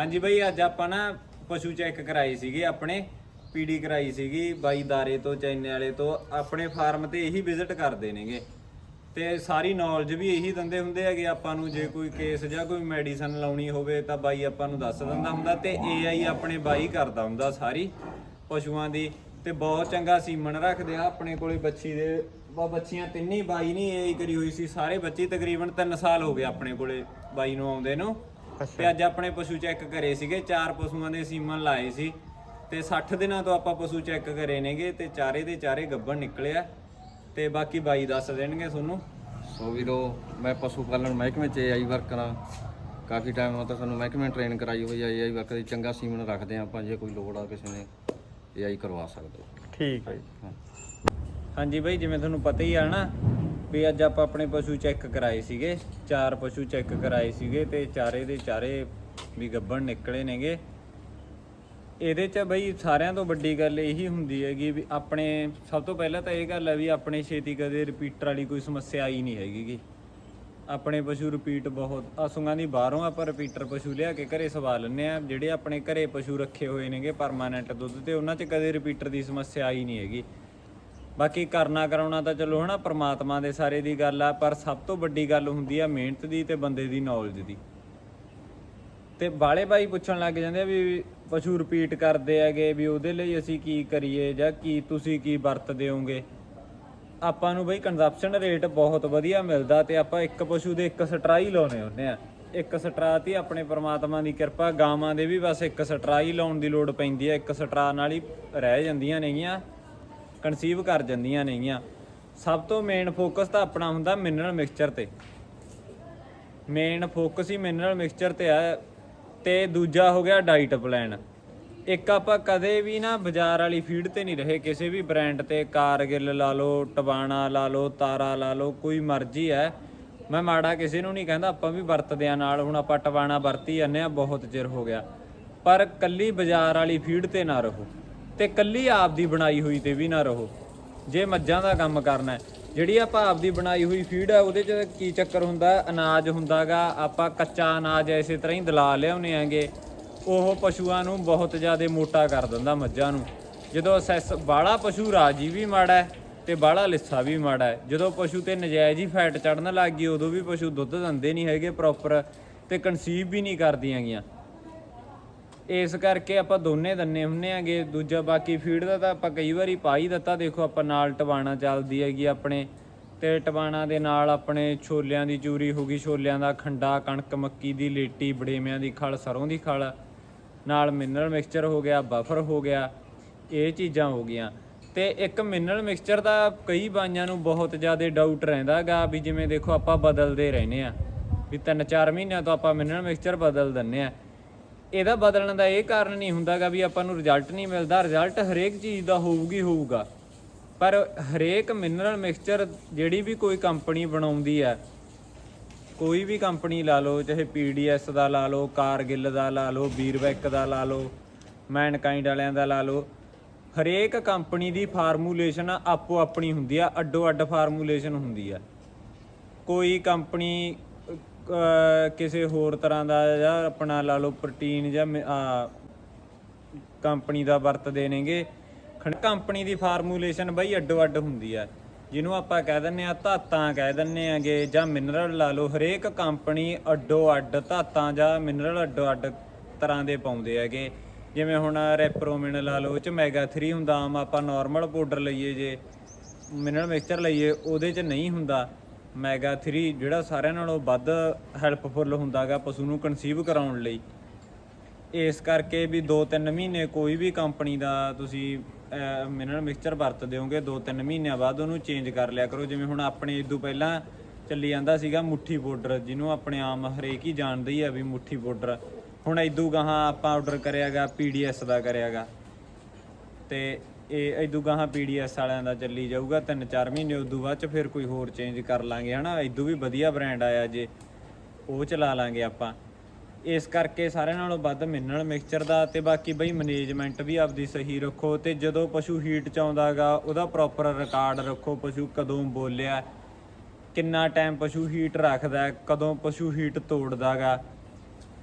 ਹਾਂਜੀ ਬਈ, ਅੱਜ ਆਪਾਂ ਨਾ ਪਸ਼ੂ ਚੈੱਕ ਕਰਾਈ ਸੀਗੇ ਆਪਣੇ, ਪੀਡੀ ਕਰਾਈ ਸੀਗੀ ਬਾਈ ਦਾਰੇ ਤੋਂ, ਚੈਨੇ ਵਾਲੇ ਤੋਂ, ਆਪਣੇ ਫਾਰਮ ਤੇ ਇਹੀ ਵਿਜ਼ਿਟ ਕਰਦੇ ਨੇਗੇ। ਤੇ ਸਾਰੀ ਨੌਲੇਜ ਵੀ ਇਹੀ ਦਿੰਦੇ ਹੁੰਦੇ ਹੈਗੇ ਆਪਾਂ ਨੂੰ ਜੇ ਕੋਈ ਕੇਸ ਜਾਂ ਕੋਈ ਮੈਡੀਸਨ ਲਾਉਣੀ ਹੋਵੇ ਤਾਂ ਬਾਈ ਆਪਾਂ ਨੂੰ ਦੱਸ ਦਿੰਦਾ ਹੁੰਦਾ ਤੇ ਏਆਈ ਆਪਣੇ ਬਾਈ ਕਰਦਾ ਹੁੰਦਾ ਸਾਰੀ ਪਸ਼ੂਆਂ ਦੀ। ਤੇ ਬਹੁਤ ਚੰਗਾ ਸੀਮਨ ਰੱਖਦੇ ਆ ਆਪਣੇ ਕੋਲੇ ਬੱਚੀ ਦੇ। ਵਾ ਬੱਚੀਆਂ ਤਿੰਨੇ ਬਾਈ ਨਹੀਂ ਏਆਈ ਕਰੀ ਹੋਈ ਸੀ, ਸਾਰੇ ਬੱਚੇ ਤਕਰੀਬਨ 3 ਸਾਲ ਹੋ ਗਏ ਆਪਣੇ ਕੋਲੇ ਬਾਈ ਨੂੰ ਆਉਂਦੇ ਨੂੰ। ਤੇ ਅੱਜ ਆਪਣੇ ਪਸ਼ੂ ਚੈੱਕ ਕਰੇ ਸੀਗੇ ਚਾਰ ਪਸ਼ੂਆਂ ਦੇ ਸੀਮਨ ਲਾਏ ਸੀ ਤੇ 60 ਦਿਨਾਂ ਤੋਂ ਆਪਾਂ ਪਸ਼ੂ ਚੈੱਕ ਕਰੇ ਨੇਗੇ ਤੇ ਚਾਰੇ ਦੇ ਚਾਰੇ ਗੱਭਣ ਨਿਕਲਿਆ ਤੇ ਬਾਕੀ ਬਾਈ ਦੱਸ ਦੇਣਗੇ ਤੁਹਾਨੂੰ। ਸੋ ਵੀਰੋ ਮੈਂ ਪਸ਼ੂ ਪਾਲਣ ਮਹਿਕਮੇ 'ਚ ਏਆਈ ਵਰਕਰ ਹਾਂ ਕਾਫੀ ਟਾਈਮ ਤੋਂ ਸਾਨੂੰ ਮਹਿਕਮੇ ਟ੍ਰੇਨ ਕਰਾਈ ਹੋਈ ਹੈ ਏਆਈ ਵਰਕਰ ਦੀ ਚੰਗਾ ਸੀਮਨ ਰੱਖਦੇ ਹਾਂ ਆਪਾਂ ਜੇ ਕੋਈ ਲੋੜ ਆ ਕਿਸੇ ਨੇ ਏਆਈ ਕਰਵਾ ਸਕਦੇ ਹੋ। ਠੀਕ ਹੈ ਜੀ। ਹਾਂ। ਹਾਂਜੀ ਬਾਈ ਜਿਵੇਂ ਤੁਹਾਨੂੰ ਪਤਾ ਹੀ ਆ ਨਾ ਵੀ ਅੱਜ ਆਪਾਂ ਆਪਣੇ ਪਸ਼ੂ ਚੈੱਕ ਕਰਾਏ ਸੀਗੇ, ਚਾਰ ਪਸ਼ੂ ਚੈੱਕ ਕਰਾਏ ਸੀਗੇ ਤੇ ਚਾਰੇ ਦੇ ਚਾਰੇ ਵੀ ਗੱਬਣ ਨਿਕਲੇ ਨੇਗੇ। ਇਹਦੇ ਚ ਬਈ ਸਾਰਿਆਂ ਤੋਂ ਵੱਡੀ ਗੱਲ ਇਹੀ ਹੁੰਦੀ ਹੈਗੀ ਵੀ ਆਪਣੇ, ਸਭ ਤੋਂ ਪਹਿਲਾਂ ਤਾਂ ਇਹ ਗੱਲ ਹੈ ਵੀ ਆਪਣੇ ਛੇਤੀ ਕਦੇ ਰਿਪੀਟਰ ਵਾਲੀ ਕੋਈ ਸਮੱਸਿਆ ਆਈ ਨਹੀਂ ਹੈਗੀ ਆਪਣੇ ਪਸ਼ੂ ਰਿਪੀਟ ਬਹੁਤ ਆਸੂਆਂ ਦੀ ਬਾਹਰੋਂ ਆਪਾਂ ਰਿਪੀਟਰ ਪਸ਼ੂ ਲਿਆ ਕੇ ਘਰੇ ਸਵਾ ਲੈਂਦੇ ਆ ਜਿਹੜੇ ਆਪਣੇ ਘਰੇ ਪਸ਼ੂ ਰੱਖੇ ਹੋਏ ਨੇਗੇ ਪਰਮਾਨੈਂਟ ਦੁੱਧ ਤੇ ਉਹਨਾਂ 'ਚ ਕਦੇ ਰਿਪੀਟਰ ਦੀ ਸਮੱਸਿਆ ਆਈ ਨਹੀਂ ਹੈਗੀ। ਬਾਕੀ ਕਰਨਾ ਕਰਾਉਣਾ ਤਾਂ ਚਲੋ ਹਨਾ, ਪ੍ਰਮਾਤਮਾ ਦੇ ਸਾਰੇ ਦੀ ਗੱਲ ਆ, ਪਰ ਸਭ ਤੋਂ ਵੱਡੀ ਗੱਲ ਹੁੰਦੀ ਆ ਮਿਹਨਤ ਦੀ ਤੇ ਬੰਦੇ ਦੀ ਨੌਲੇਜ ਦੀ। ਤੇ ਬਾਲੇ ਬਾਈ ਪੁੱਛਣ ਲੱਗ ਜਾਂਦੇ ਆ ਵੀ ਪਸ਼ੂ ਰਿਪੀਟ ਕਰਦੇ ਹੈਗੇ ਵੀ ਉਹਦੇ ਲਈ ਅਸੀਂ ਕੀ ਕਰੀਏ ਜਾਂ ਕੀ ਤੁਸੀਂ ਕੀ ਵਰਤਦੇ ਹੋਗੇ ਆਪਾਂ ਨੂੰ ਬਈ ਕੰਜ਼ੰਪਸ਼ਨ ਰੇਟ ਬਹੁਤ ਵਧੀਆ ਮਿਲਦਾ ਤੇ ਆਪਾਂ ਇੱਕ ਪਸ਼ੂ ਦੇ ਇੱਕ ਸਟਰਾਈ ਲਾਉਨੇ ਹੁੰਦੇ ਆ। ਇੱਕ ਸਟਰਾ ਤੇ ਆਪਣੇ ਪ੍ਰਮਾਤਮਾ ਦੀ ਕਿਰਪਾ, ਗਾਵਾਂ ਦੇ ਵੀ ਬਸ ਇੱਕ ਸਟਰਾਈ ਲਾਉਣ ਦੀ ਲੋੜ ਪੈਂਦੀ ਹੈ ਇੱਕ ਸਟਰਾ ਨਾਲ ਹੀ ਰਹਿ ਜਾਂਦੀਆਂ ਨੇਗੀਆਂ। ਕਨਸੀਵ ਕਰ ਜਾਂਦੀਆਂ ਨੇਗੀਆਂ। ਸਭ ਤੋਂ ਮੇਨ ਫੋਕਸ ਤਾਂ ਆਪਣਾ ਹੁੰਦਾ ਮਿਨਰਲ ਮਿਕਸਚਰ ਤੇ। ਮੇਨ ਫੋਕਸ ਹੀ ਮਿਨਰਲ ਮਿਕਸਚਰ ਤੇ ਆ, ਤੇ ਦੂਜਾ ਹੋ ਗਿਆ ਡਾਈਟ ਪਲਾਨ ਇੱਕ ਆਪਾਂ ਕਦੇ ਵੀ ਨਾ ਬਾਜ਼ਾਰ ਵਾਲੀ ਫੀਡ ਤੇ ਨਹੀਂ ਰਹੇ, ਕਿਸੇ ਵੀ ਬ੍ਰਾਂਡ ਤੇ, ਕਾਰਗਿਲ ਲਾ ਲਓ ਟਬਾਣਾ ਲਾ ਲਓ, ਤਾਰਾ ਲਾ ਲਓ, ਕੋਈ ਮਰਜ਼ੀ ਹੈ। ਮੈਂ ਮਾੜਾ ਕਿਸੇ ਨੂੰ ਨਹੀਂ ਕਹਿੰਦਾ, ਆਪਾਂ ਵੀ ਵਰਤਦੇ ਆ ਨਾਲ, ਹੁਣ ਆਪਾਂ ਟਬਾਣਾ ਵਰਤੀ ਜਾਂਦੇ ਆ ਬਹੁਤ ਚਿਰ ਹੋ ਗਿਆ। ਪਰ ਕੱਲੀ ਬਾਜ਼ਾਰ ਵਾਲੀ ਫੀਡ ਤੇ ਨਾ ਰਹੋ। ਤੇ ਕੱਲੀ ਆਪਦੀ ਬਣਾਈ ਹੋਈ ਤੇ ਵੀ ਨਾ ਰਹੋ। ਜੇ ਮੱਝਾਂ ਦਾ ਕੰਮ ਕਰਨਾ ਹੈ, ਜਿਹੜੀ ਆਪਾਂ ਆਪਦੀ ਬਣਾਈ ਹੋਈ ਫੀਡ ਹੈ, ਉਹਦੇ 'ਚ ਕੀ ਚੱਕਰ ਹੁੰਦਾ? ਹੈ? ਅਨਾਜ ਹੁੰਦਾਗਾ, ਆਪਾਂ ਕੱਚਾ ਅਨਾਜ ਐਸੇ ਤਰ੍ਹਾਂ ਹੀ ਦਲਾ ਲਿਆਉਨੇ ਆਂਗੇ ਉਹ ਪਸ਼ੂਆਂ ਨੂੰ ਬਹੁਤ ਜ਼ਿਆਦਾ ਮੋਟਾ ਕਰ ਦਿੰਦਾ ਮੱਝਾਂ ਨੂੰ। ਜਦੋਂ ਅਸੈਸ ਬਾਲਾ ਪਸ਼ੂ ਰਾਜੀ ਵੀ ਮਾੜਾ ਹੈ ਤੇ ਬਾਲਾ ਲਿੱਸਾ ਵੀ ਮਾੜਾ ਹੈ। ਜਦੋਂ ਪਸ਼ੂ ਤੇ ਨਜਾਇਜ਼ ਹੀ ਫੈਟ ਚੜਨ ਲੱਗ ਗਈ, ਉਦੋਂ ਵੀ ਪਸ਼ੂ ਦੁੱਧ ਦਿੰਦੇ ਨਹੀਂ ਹੈਗੇ ਪ੍ਰੋਪਰ ਤੇ ਕਨਸੀਵ ਵੀ ਨਹੀਂ ਕਰਦੀਆਂ ਗੀਆਂ ਇਸ ਕਰਕੇ ਆਪਾਂ ਦੋਨੇ ਦੰਨੇ ਹੁੰਨੇ ਆਗੇ। ਦੂਜਾ ਬਾਕੀ ਫੀਡ ਦਾ ਤਾਂ ਆਪਾਂ ਕਈ ਵਾਰੀ ਪਾ ਹੀ ਦਿੱਤਾ। ਦੇਖੋ, ਆਪਾਂ ਨਾਲ ਟਵਾਣਾ ਚੱਲਦੀ ਹੈਗੀ ਆਪਣੇ। ਤੇ ਟਵਾਣਾ ਦੇ ਨਾਲ ਆਪਣੇ ਛੋਲਿਆਂ ਦੀ ਚੂਰੀ ਹੋ ਗਈ। ਛੋਲਿਆਂ ਦਾ ਖੰਡਾ, ਕਣਕ, ਮੱਕੀ ਦੀ ਲੇਟੀ, ਬੜੇਮਿਆਂ ਦੀ ਖਲ, ਸਰੋਂ ਦੀ ਖਲ। ਨਾਲ ਮਿਨਰਲ ਮਿਕਸਚਰ ਹੋ ਗਿਆ, ਬਫਰ ਹੋ ਗਿਆ। ਇਹ ਚੀਜ਼ਾਂ ਹੋ ਗਈਆਂ। ਤੇ ਇੱਕ ਮਿਨਰਲ ਮਿਕਸਚਰ ਦਾ ਕਈ ਬਾਈਆਂ ਨੂੰ ਬਹੁਤ ਜ਼ਿਆਦਾ ਡਾਊਟ ਰਹਿੰਦਾਗਾ ਵੀ ਜਿਵੇਂ ਦੇਖੋ ਆਪਾਂ ਬਦਲਦੇ ਰਹਿੰਦੇ ਆ। ਵੀ ਤਿੰਨ ਚਾਰ ਮਹੀਨਿਆਂ ਤੋਂ ਆਪਾਂ ਮਿਨਰਲ ਮਿਕਸਚਰ ਬਦਲ ਦਿੰਨੇ ਆ। ਇਹਦਾ ਬਦਲਣ ਦਾ ਇਹ ਕਾਰਨ ਨਹੀਂ ਹੁੰਦਾਗਾ ਵੀ ਆਪਾਂ ਨੂੰ ਰਿਜ਼ਲਟ ਨਹੀਂ ਮਿਲਦਾ। ਰਿਜ਼ਲਟ ਹਰੇਕ ਚੀਜ਼ ਦਾ ਹੋਊਗੀ, ਹੋਊਗਾ। ਪਰ ਹਰੇਕ ਮਿਨਰਲ ਮਿਕਸਚਰ ਜਿਹੜੀ ਵੀ ਕੋਈ ਕੰਪਨੀ ਬਣਾਉਂਦੀ ਹੈ ਕੋਈ ਵੀ ਕੰਪਨੀ ਲਾ ਲਓ, ਚਾਹੇ ਪੀਡੀਐਸ ਦਾ ਲਾ ਲਓ ਕਾਰਗਿਲ ਦਾ ਲਾ ਲਓ ਬੀਰਵੈਕ ਦਾ ਲਾ ਲਓ ਮੈਨਕਾਈਂਡ ਵਾਲਿਆਂ ਦਾ ਲਾ ਲਓ, ਹਰੇਕ ਕੰਪਨੀ ਦੀ ਫਾਰਮੂਲੇਸ਼ਨ ਆਪੋ ਆਪਣੀ ਹੁੰਦੀ ਆ ਅੱਡੋ ਅੱਡ ਫਾਰਮੂਲੇਸ਼ਨ ਹੁੰਦੀ ਆ। ਕੋਈ ਕੰਪਨੀ ਕਿਸੇ ਹੋਰ ਤਰ੍ਹਾਂ ਦਾ ਜਾਂ ਆਪਣਾ ਲਾ ਲਓ ਪ੍ਰੋਟੀਨ ਜਾਂ ਮ- ਕੰਪਨੀ ਦਾ ਵਰਤਦੇ ਨੇਗੇ। ਕੰਪਨੀ ਦੀ ਫਾਰਮੂਲੇਸ਼ਨ ਬਈ ਅੱਡੋ ਅੱਡ ਹੁੰਦੀ ਆ। ਜਿਹਨੂੰ ਆਪਾਂ ਕਹਿ ਦਿੰਨੇ ਆ ਧਾਤਾਂ ਕਹਿ ਦਿੰਨੇ ਆਗੇ ਜਾਂ ਮਿਨਰਲ ਲਾ ਲਓ, ਹਰੇਕ ਕੰਪਨੀ ਅੱਡੋ ਅੱਡ ਧਾਤਾਂ ਜਾਂ ਮਿਨਰਲ ਅੱਡੋ ਅੱਡ ਤਰ੍ਹਾਂ ਦੇ ਪਾਉਂਦੇ ਹੈਗੇ। ਜਿਵੇਂ ਹੁਣ ਰੈਪਰੋਮਿਨ ਲਾ ਲਓ, ਉਹ ਚ ਮੈਗਾ 3 ਹੁੰਦਾ, ਆਮ ਆਪਾਂ ਨਾਰਮਲ ਪਾਊਡਰ ਲਈਏ ਜੇ ਮਿਨਰਲ ਮਿਕਸਚਰ ਲਈਏ, ਉਹਦੇ 'ਚ ਨਹੀਂ ਹੁੰਦਾ। ਮੈਗਾ 3 ਜਿਹੜਾ ਸਾਰਿਆਂ ਨਾਲੋਂ ਵੱਧ ਹੈਲਪਫੁਲ ਹੁੰਦਾਗਾ ਪਸ਼ੂ ਨੂੰ ਕਨਸੀਵ ਕਰਾਉਣ ਲਈ। ਇਸ ਕਰਕੇ ਵੀ 2-3 ਮਹੀਨੇ ਕੋਈ ਵੀ ਕੰਪਨੀ ਦਾ ਤੁਸੀਂ ਮਿਨਰਲ ਮਿਕਸਚਰ ਵਰਤਦੇ ਹੋਗੇ 2-3 ਮਹੀਨਿਆਂ ਬਾਅਦ ਉਹਨੂੰ ਚੇਂਜ ਕਰ ਲਿਆ ਕਰੋ। ਜਿਵੇਂ ਹੁਣ ਆਪਣੇ ਇਦੋਂ ਪਹਿਲਾਂ ਚੱਲੀ ਜਾਂਦਾ ਸੀਗਾ ਮੁੱਠੀ ਪਾਊਡਰ ਜਿਹਨੂੰ ਆਪਣੇ ਆਮ ਹਰੇਕ ਹੀ ਜਾਣਦਾ ਹੀ ਆ ਵੀ ਮੁੱਠੀ ਪਾਊਡਰ ਹੁਣ ਇਦੋਂ ਗਾਹਾਂ ਆਪਾਂ ਆਰਡਰ ਕਰਿਆਗਾ ਪੀਡੀਐਸ ਦਾ ਕਰਿਆਗਾ। ਤੇ ਇਹ ਇਦੋਂ ਗਾਹਾਂ ਪੀਡੀਐਸ ਵਾਲਿਆਂ ਦਾ ਚੱਲੀ ਜਾਊਗਾ 3-4 ਮਹੀਨੇ ਉਦੋਂ ਬਾਅਦ ਚ ਫਿਰ ਕੋਈ ਹੋਰ ਚੇਂਜ ਕਰ ਲਾਂਗੇ, ਹਨਾ? ਇਦੋਂ ਵੀ ਵਧੀਆ ਬ੍ਰਾਂਡ ਆਇਆ ਜੇ, ਉਹ ਚਲਾ ਲਾਂਗੇ ਆਪਾਂ। ਇਸ ਕਰਕੇ ਸਾਰਿਆਂ ਨਾਲੋਂ ਵੱਧ ਮਿਨਰਲ ਮਿਕਸਚਰ ਦਾ ਤੇ ਬਾਕੀ ਬਈ ਮੈਨੇਜਮੈਂਟ ਵੀ ਆਪਦੀ ਸਹੀ ਰੱਖੋ ਤੇ ਜਦੋਂ ਪਸ਼ੂ ਹੀਟ ਚ ਆਉਂਦਾਗਾ ਉਹਦਾ ਪ੍ਰੋਪਰ ਰਿਕਾਰਡ ਰੱਖੋ ਪਸ਼ੂ ਕਦੋਂ ਬੋਲਿਆ, ਕਿੰਨਾ ਟਾਈਮ ਪਸ਼ੂ ਹੀਟ ਰੱਖਦਾ, ਕਦੋਂ ਪਸ਼ੂ ਹੀਟ ਤੋੜਦਾਗਾ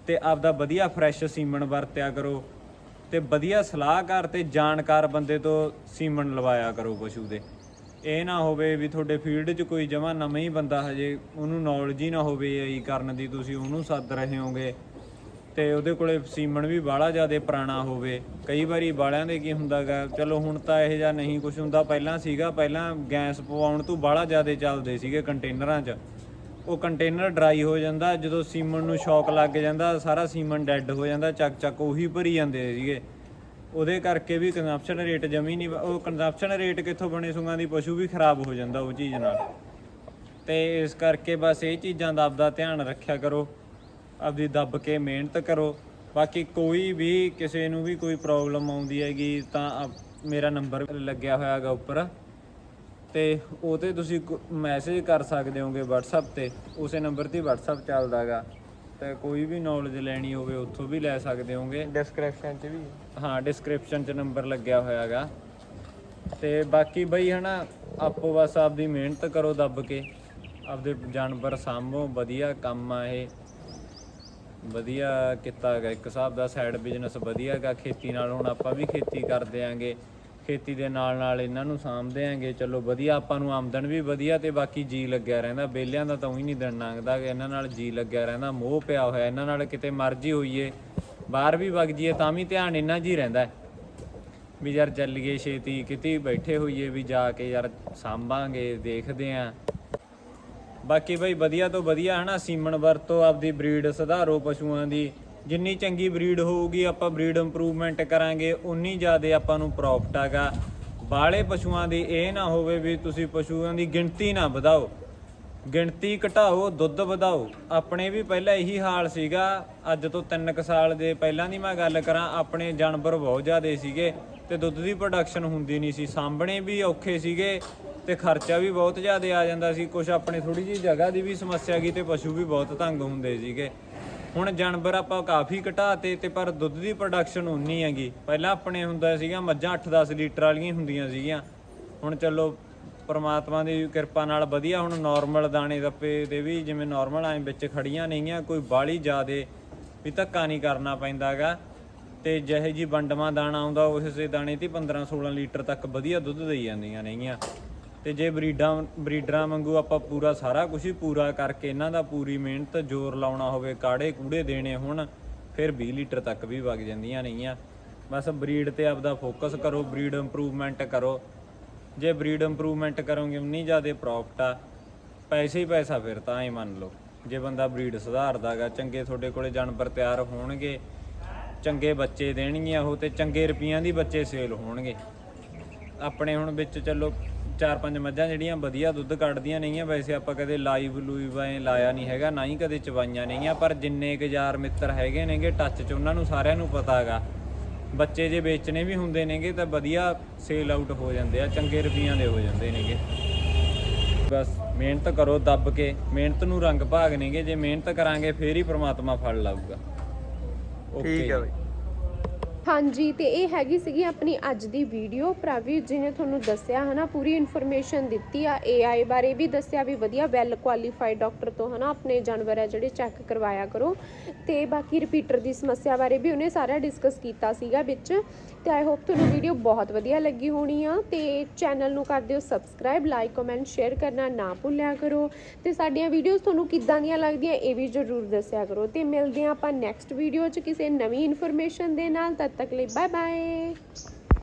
ਤੇ ਆਪਦਾ ਵਧੀਆ ਫਰੈਸ਼ ਸੀਮਨ ਵਰਤਿਆ ਕਰੋ। ਤੇ ਵਧੀਆ ਸਲਾਹਕਾਰ ਤੇ ਜਾਣਕਾਰ ਬੰਦੇ ਤੋਂ ਸੀਮਨ ਲਵਾਇਆ ਕਰੋ ਪਸ਼ੂ ਦੇ। ਇਹ ਨਾ ਹੋਵੇ ਵੀ ਤੁਹਾਡੇ ਫੀਲਡ 'ਚ ਕੋਈ ਜਮਾ ਨਵਾਂ ਹੀ ਬੰਦਾ ਹਜੇ, ਉਹਨੂੰ ਨੌਲੇਜ ਹੀ ਨਾ ਹੋਵੇ ਇਹੀ ਕਰਨ ਦੀ, ਤੁਸੀਂ ਉਹਨੂੰ ਸੱਦ ਰਹੇ ਹੋਗੇ ਤੇ ਉਹਦੇ ਕੋਲੇ ਸੀਮਣ ਵੀ ਬਾਹਲਾ ਜ਼ਿਆਦਾ ਪੁਰਾਣਾ ਹੋਵੇ। ਕਈ ਵਾਰੀ ਬਾਲਿਆਂ ਦੇ ਕੀ ਹੁੰਦਾਗਾ ਚਲੋ ਹੁਣ ਤਾਂ ਇਹ ਜਾਂ ਨਹੀਂ ਕੁਝ ਹੁੰਦਾ, ਪਹਿਲਾਂ ਸੀਗਾ, ਪਹਿਲਾਂ ਗੈਸ ਪਵਾਉਣ ਤੋਂ ਬਾਹਲਾ ਜ਼ਿਆਦਾ ਚੱਲਦੇ ਸੀਗੇ ਕੰਟੇਨਰਾਂ 'ਚ। ਉਹ ਕੰਟੇਨਰ ਡਰਾਈ ਹੋ ਜਾਂਦਾ, ਜਦੋਂ ਸੀਮਨ ਨੂੰ ਸ਼ੌਕ ਲੱਗ ਜਾਂਦਾ, ਸਾਰਾ ਸੀਮਨ ਡੈੱਡ ਹੋ ਜਾਂਦਾ, ਚੱਕ ਚੱਕ ਉਹੀ ਭਰੀ ਜਾਂਦੇ ਸੀਗੇ। ਉਹਦੇ ਕਰਕੇ ਵੀ ਕੰਜ਼ੰਪਸ਼ਨ ਰੇਟ ਜਮੀ ਨਹੀਂ ਉਹ ਕੰਜ਼ੰਪਸ਼ਨ ਰੇਟ ਕਿੱਥੋਂ ਬਣੇ ਸੁੰਗਾਂ ਦੀ, ਪਸ਼ੂ ਵੀ ਖਰਾਬ ਹੋ ਜਾਂਦਾ ਉਹ ਚੀਜ਼ ਨਾਲ। ਤੇ ਇਸ ਕਰਕੇ ਬਸ ਇਹ ਚੀਜ਼ਾਂ ਦਾ ਆਪਦਾ ਧਿਆਨ ਰੱਖਿਆ ਕਰੋ, ਆਪਦੀ ਦੱਬ ਕੇ ਮਿਹਨਤ ਕਰੋ। ਬਾਕੀ ਕੋਈ ਵੀ ਕਿਸੇ ਨੂੰ ਵੀ ਕੋਈ ਪ੍ਰੋਬਲਮ ਆਉਂਦੀ ਹੈਗੀ ਤਾਂ ਆਪ- ਮੇਰਾ ਨੰਬਰ ਲੱਗਿਆ ਹੋਇਆ ਹੈਗਾ ਉੱਪਰ। ਤੇ ਉਹ ਤੇ ਤੁਸੀਂ ਮੈਸੇਜ ਕਰ ਸਕਦੇ ਹੋਗੇ WhatsApp ਤੇ ਉਸੇ ਨੰਬਰ ਤੇ WhatsApp ਚੱਲਦਾ ਹੈਗਾ ਤੇ ਕੋਈ ਵੀ ਨੌਲੇਜ ਲੈਣੀ ਹੋਵੇ ਉੱਥੋਂ ਵੀ ਲੈ ਸਕਦੇ ਹੋਗੇ। ਡਿਸਕ੍ਰਿਪਸ਼ਨ 'ਚ ਵੀ। ਹਾਂ ਡਿਸਕ੍ਰਿਪਸ਼ਨ 'ਚ ਨੰਬਰ ਲੱਗਿਆ ਹੋਇਆ ਹੈਗਾ ਤੇ ਬਾਕੀ ਬਈ ਹਨਾ ਆਪੋ ਬਸ ਆਪਦੀ ਮਿਹਨਤ ਕਰੋ ਦੱਬ ਕੇ। ਆਪਦੇ ਜਾਨਵਰ ਸਾਂਭੋ ਵਧੀਆ ਕੰਮ ਆ ਇਹ। ਵਧੀਆ ਕੀਤਾ ਹੈਗਾ ਇੱਕ ਹਿਸਾਬ ਦਾ ਸਾਈਡ ਬਿਜ਼ਨਸ ਵਧੀਆ ਹੈਗਾ ਖੇਤੀ ਨਾਲ ਹੁਣ ਆਪਾਂ ਵੀ ਖੇਤੀ ਕਰਦੇ ਆਂਗੇ। ਖੇਤੀ ਦੇ ਨਾਲ ਨਾਲ ਇਹਨਾਂ ਨੂੰ ਸਾਂਭਦੇ ਆਂਗੇ ਚਲੋ ਵਧੀਆ, ਆਪਾਂ ਨੂੰ ਆਮਦਨ ਵੀ ਵਧੀਆ ਤੇ ਬਾਕੀ ਜੀ ਲੱਗਿਆ ਰਹਿੰਦਾ। ਬੇਲਿਆਂ ਦਾ ਤਾਂ ਉਹੀ ਨਹੀਂ ਦਿਨ ਲੰਘਦਾ ਕਿ ਇਹਨਾਂ ਨਾਲ ਜੀ ਲੱਗਿਆ ਰਹਿੰਦਾ, ਮੋਹ ਪਿਆ ਹੋਇਆ, ਇਹਨਾਂ ਨਾਲ ਕਿਤੇ ਮਰਜ਼ੀ ਹੋਈਏ। ਬਾਹਰ ਵੀ ਵਗ ਜੀਏ ਤਾਂ ਵੀ ਧਿਆਨ ਇਹਨਾਂ 'ਚ ਹੀ ਰਹਿੰਦਾ ਵੀ ਯਾਰ ਚੱਲੀਏ ਛੇਤੀ, ਕਿਤੇ ਬੈਠੇ ਹੋਈਏ ਵੀ ਜਾ ਕੇ ਯਾਰ ਸਾਂਭਾਂਗੇ, ਦੇਖਦੇ ਆਂ। ਬਾਕੀ ਬਈ ਵਧੀਆ ਤੋਂ ਵਧੀਆ ਹਨਾ ਸੀਮਨ ਵਰਤੋ, ਆਪਦੀ ਬਰੀਡ ਸੁਧਾਰੋ ਪਸ਼ੂਆਂ ਦੀ। ਜਿੰਨੀ ਚੰਗੀ ਬਰੀਡ ਹੋਊਗੀ, ਆਪਾਂ ਬਰੀਡ ਇੰਪਰੂਵਮੈਂਟ ਕਰਾਂਗੇ, ਉਨੀ ਜ਼ਿਆਦਾ ਆਪਾਂ ਨੂੰ ਪ੍ਰੋਫਿਟ ਹੈਗਾ ਬਾਲੇ ਪਸ਼ੂਆਂ ਦੀ ਇਹ ਨਾ ਹੋਵੇ ਵੀ ਤੁਸੀਂ ਪਸ਼ੂਆਂ ਦੀ ਗਿਣਤੀ ਨਾ ਵਧਾਓ। ਗਿਣਤੀ ਘਟਾਓ, ਦੁੱਧ ਵਧਾਓ। ਆਪਣੇ ਵੀ ਪਹਿਲਾਂ ਇਹੀ ਹਾਲ ਸੀਗਾ। ਅੱਜ ਤੋਂ 3 ਸਾਲ ਦੇ ਪਹਿਲਾਂ ਦੀ ਮੈਂ ਗੱਲ ਕਰਾਂ, ਆਪਣੇ ਜਾਨਵਰ ਬਹੁਤ ਜ਼ਿਆਦੇ ਸੀਗੇ ਤੇ ਦੁੱਧ ਦੀ ਪ੍ਰੋਡਕਸ਼ਨ ਹੁੰਦੀ ਨਹੀਂ ਸੀ। ਸਾਂਭਣੇ ਵੀ ਔਖੇ ਸੀਗੇ ਤੇ ਖਰਚਾ ਵੀ ਬਹੁਤ ਜ਼ਿਆਦਾ ਆ ਜਾਂਦਾ ਸੀ। ਕੁਝ ਆਪਣੇ ਥੋੜੀ ਜਿਹੀ ਜਗ੍ਹਾ ਦੀ ਵੀ ਸਮੱਸਿਆ ਗਈ ਤੇ ਪਸ਼ੂ ਵੀ ਬਹੁਤ ਤੰਗ ਹੁੰਦੇ ਸੀਗੇ। ਹੁਣ ਜਾਨਵਰ ਆਪਾਂ ਕਾਫੀ ਘਟਾਤੇ ਤੇ ਪਰ ਦੁੱਧ ਦੀ ਪ੍ਰੋਡਕਸ਼ਨ ਉਨੀ ਹੈਗੀ। ਪਹਿਲਾਂ ਆਪਣੇ ਹੁੰਦਾ ਸੀਗਾ, ਮੱਝਾਂ 8-10 ਲੀਟਰ ਵਾਲੀਆਂ ਹੁੰਦੀਆਂ ਸੀਗੀਆਂ। ਹੁਣ ਚਲੋ ਪਰਮਾਤਮਾ ਦੀ ਕਿਰਪਾ ਨਾਲ ਵਧੀਆ, ਹੁਣ ਨਾਰਮਲ ਦਾਣੇ ਦੱਪੇ ਦੇ ਵੀ ਜਿਵੇਂ ਨਾਰਮਲ ਐਂ ਵਿੱਚ ਖੜੀਆਂ ਨੇਗੀਆਂ, ਕੋਈ ਬਾਲੀ ਜ਼ਿਆਦੇ ਵੀ ਧੱਕਾ ਨਹੀਂ ਕਰਨਾ ਪੈਂਦਾਗਾ। ਤੇ ਜਿਹੇ ਜੀ ਬੰਡਵਾ ਦਾਣਾ ਆਉਂਦਾ, ਉਸੇ ਦਾਣੇ ਤੇ 15-16 ਲੀਟਰ ਤੱਕ ਵਧੀਆ ਦੁੱਧ ਦੇਈ ਜਾਂਦੀਆਂ ਨੇਗੀਆਂ। ਤੇ ਜੇ ਬਰੀਡਾਂ, ਬਰੀਡਰਾਂ ਵਾਂਗੂ ਆਪਾਂ ਪੂਰਾ ਸਾਰਾ ਕੁਝ ਹੀ ਪੂਰਾ ਕਰਕੇ ਇਹਨਾਂ ਦਾ ਪੂਰੀ ਮਿਹਨਤ, ਜ਼ੋਰ ਲਾਉਣਾ ਹੋਵੇ, ਕਾੜੇ ਕੂੜੇ ਦੇਣੇ ਹੁਣ, ਫਿਰ 20 ਲੀਟਰ ਤੱਕ ਵੀ ਵਗ ਜਾਂਦੀਆਂ ਨੇਗੀਆਂ ਬਸ ਬਰੀਡ ਤੇ ਆਪਦਾ ਫੋਕਸ ਕਰੋ, ਬਰੀਡ ਇੰਪਰੂਵਮੈਂਟ ਕਰੋ। ਜੇ ਬਰੀਡ ਇੰਪਰੂਵਮੈਂਟ ਕਰੋਗੇ, ਉਨੀ ਜ਼ਿਆਦਾ ਪ੍ਰੋਫਿਟ ਆ। ਪੈਸੇ ਹੀ ਪੈਸਾ ਫਿਰ ਤਾਂ ਹੀ ਮੰਨ ਲਓ। ਜੇ ਬੰਦਾ ਬਰੀਡ ਸੁਧਾਰਦਾਗਾ, ਚੰਗੇ ਤੁਹਾਡੇ ਕੋਲੇ ਜਾਨਵਰ ਤਿਆਰ ਹੋਣਗੇ, ਚੰਗੇ ਬੱਚੇ ਦੇਣਗੀਆਂ ਉਹ ਤੇ ਚੰਗੇ ਰੁਪਈਆਂ ਦੀ ਬੱਚੇ ਸੇਲ ਹੋਣਗੇ। ਆਪਣੇ ਹੁਣ ਵਿੱਚ ਚੱਲੋ ਚਾਰ ਪੰਜ ਮੱਝਾਂ ਜਿਹੜੀਆਂ ਵਧੀਆ ਦੁੱਧ ਕੱਢਦੀਆਂ ਨਹੀਂਆਂ ਵੈਸੇ ਆਪਾਂ ਕਦੇ ਲਾਈਵ ਲੂਈਵ ਐ ਲਾਇਆ ਨਹੀਂ ਹੈਗਾ ਨਾ ਹੀ ਕਦੇ ਚਵਾਈਆਂ ਨਹੀਂਆਂ ਪਰ ਜਿੰਨੇ ਕੁ ਯਾਰ ਮਿੱਤਰ ਹੈਗੇ ਨੇਗੇ ਟੱਚ 'ਚ ਉਹਨਾਂ ਨੂੰ ਸਾਰਿਆਂ ਨੂੰ ਪਤਾ ਹੈਗਾ। ਬੱਚੇ ਜੇ ਵੇਚਣੇ ਵੀ ਹੁੰਦੇ ਨੇਗੇ ਤਾਂ ਵਧੀਆ ਸੇਲ ਆਊਟ ਹੋ ਜਾਂਦੇ ਆ ਚੰਗੇ ਰੁਪਈਆਂ ਦੇ ਹੋ ਜਾਂਦੇ ਨੇਗੇ। ਬਸ ਮਿਹਨਤ ਕਰੋ ਦੱਬ ਕੇ ਮਿਹਨਤ ਨੂੰ ਰੰਗ ਭਾਗ ਨੇਗੇ ਜੇ ਮਿਹਨਤ ਕਰਾਂਗੇ ਫੇਰ ਹੀ ਪ੍ਰਮਾਤਮਾ ਫਲ ਲਾਊਗਾ। ਓਕੇ ਠੀਕ ਹੈ ਬਈ। ਹਾਂਜੀ, ਤੇ ਇਹ ਹੈਗੀ ਸੀਗੀ ਆਪਣੀ ਅੱਜ ਦੀ ਵੀਡੀਓ। ਪ੍ਰਵੀ ਜੀ ਨੇ ਤੁਹਾਨੂੰ ਦੱਸਿਆ ਹਨਾ, ਪੂਰੀ ਇਨਫੋਰਮੇਸ਼ਨ ਦਿੱਤੀ ਆ AI ਬਾਰੇ ਵੀ ਦੱਸਿਆ ਵੀ ਵਧੀਆ ਵੈਲ ਕੁਆਲੀਫਾਈਡ ਡਾਕਟਰ ਤੋਂ ਹਨਾ, ਆਪਣੇ ਜਾਨਵਰ ਆ ਜਿਹੜੇ ਚੈੱਕ ਕਰਵਾਇਆ ਕਰੋ। ਤੇ ਬਾਕੀ ਰਿਪੀਟਰ ਦੀ ਸਮੱਸਿਆ ਬਾਰੇ ਵੀ ਉਹਨੇ ਸਾਰਾ ਡਿਸਕਸ ਕੀਤਾ ਸੀਗਾ ਵਿੱਚ। ਤੇ ਆਈ ਹੋਪ ਤੁਹਾਨੂੰ ਵੀਡੀਓ ਬਹੁਤ ਵਧੀਆ ਲੱਗੀ ਹੋਣੀ ਆ। ਤੇ ਚੈਨਲ ਨੂੰ ਕਰ ਦਿਓ ਸਬਸਕ੍ਰਾਈਬ ਲਾਈਕ ਕਮੈਂਟ ਸ਼ੇਅਰ ਕਰਨਾ ਨਾ ਭੁੱਲਿਆ ਕਰੋ। ਤੇ ਸਾਡੀਆਂ ਵੀਡੀਓਜ਼ ਤੁਹਾਨੂੰ ਕਿੱਦਾਂ ਦੀਆਂ ਲੱਗਦੀਆਂ, ਇਹ ਵੀ ਜ਼ਰੂਰ ਦੱਸਿਆ ਕਰੋ। ਤੇ ਮਿਲਦੇ ਹਾਂ ਆਪਾਂ ਨੈਕਸਟ ਵੀਡੀਓ 'ਚ ਕਿਸੇ ਨਵੀਂ ਇਨਫੋਰਮੇਸ਼ਨ ਦੇ ਨਾਲ। ਤਦ ਤੱਕ ਲਈ ਬਾਏ ਬਾਏ